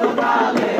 Vale.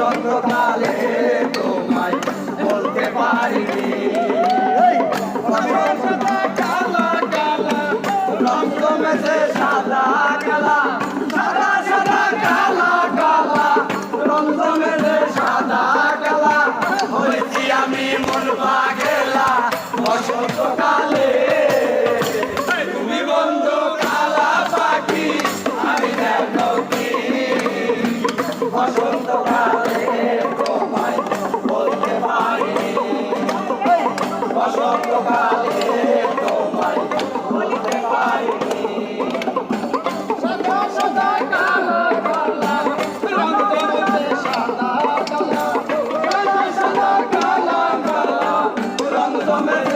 বসন্তকালে Amen.